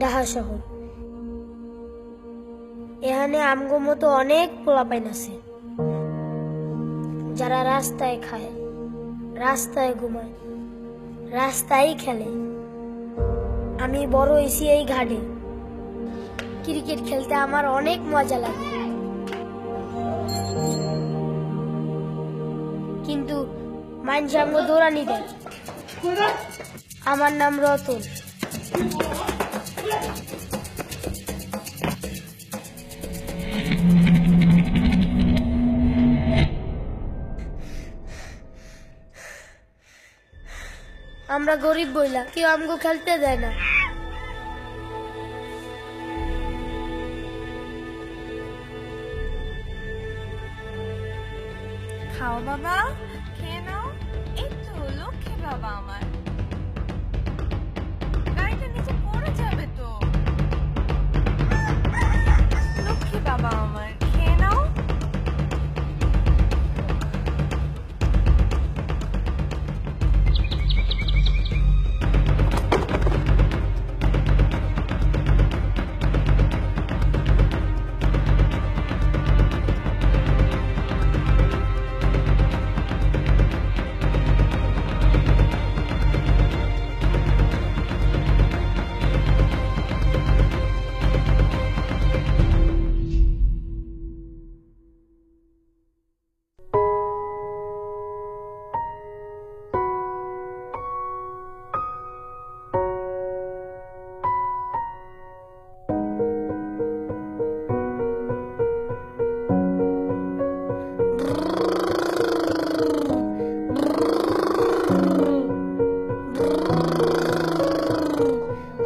ডাহা শহর। এখানে আমগো মতো অনেক পোলাপাইন আছে, যারা রাস্তায় খায়, রাস্তায় ঘুমায়, রাস্তায় খেলে। আমি বড় হয়েছি এই ঘাটে। ক্রিকেট খেলতে আমার অনেক মজা লাগে। কিন্তু মানুষ আমগো দৌড়ানি দেয় আমার নাম রতন। আমরা গরিব বইলা, কেউ আমগো খেলতে দেয় না। খাও বাবা, খেয়ে নাও। এই তো লক্ষ্মী বাবা আমার।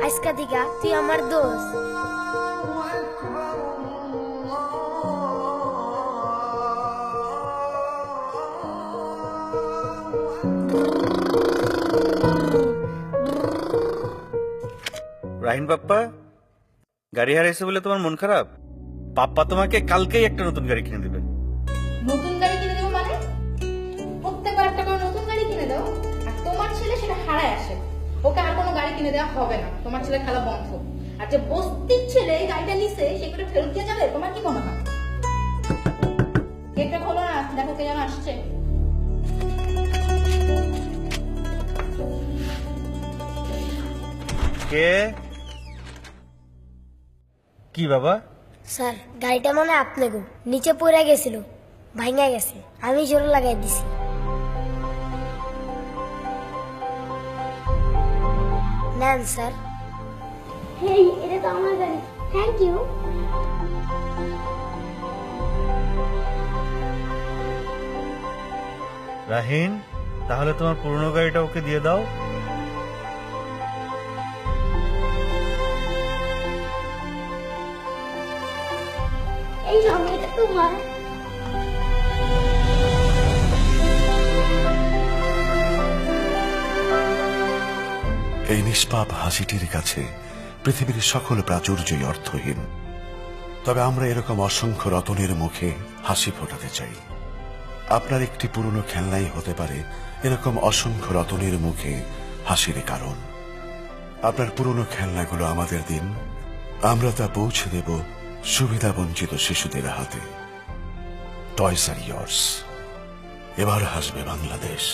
আজকা দিকা তুই আমার দোষ। রাহিন পাপ্পা গাড়ি হারাইছে বলে তোমার মন খারাপ? পাপ্পা তোমাকে কালকেই একটা নতুন গাড়ি কিনে দেবে। নতুন গাড়ি কিনে দেবো মানে? প্রত্যেকবার একটা করে নতুন গাড়ি কিনে দাও আর তোমার ছেলে সেটা হারায় আসে। ওকে আর কোনো কিনে দেওয়া হবে না। তোমার ছেলে খেলা বন্ধ। আর যে বস্তির ছেলে এই গাড়িটা নিছে সে করে ফেরত দিয়ে যাবে? তোমার কি মনে হয়? গেটটা খোলো না দেখো কে যেন আসছে। কে? কি বাবা? স্যার গাড়িটা মানে আপনি গো। নিচে পড়ে গেছিল ভাঙা গেছে। আমি জোর লাগাই দিছি। নেন স্যার। হেই এটা তো আমার গাড়ি। থ্যাংক ইউ রাহিন তাহলে তোমার পুরনো গাড়িটা ওকে দিয়ে দাও। এই নাও এটা তোমার এই নিষ্পাপ হাসিটির কাছে পৃথিবীর সকল প্রাচুর্যই অর্থহীন। তবে আমরা এরকম অসংখ্য রতনের মুখে হাসি ফোটাতে চাই। আপনার একটি পুরনো খেলনাই হতে পারে এরকম অসংখ্য রতনের মুখে হাসির কারণ। আপনার পুরনো খেলনাগুলো আমাদের দিন, আমরা তা পৌঁছে দেব সুবিধা বঞ্চিত শিশুদের হাতে। টয়স আর ইয়ার্স এবার হাসবে বাংলাদেশ।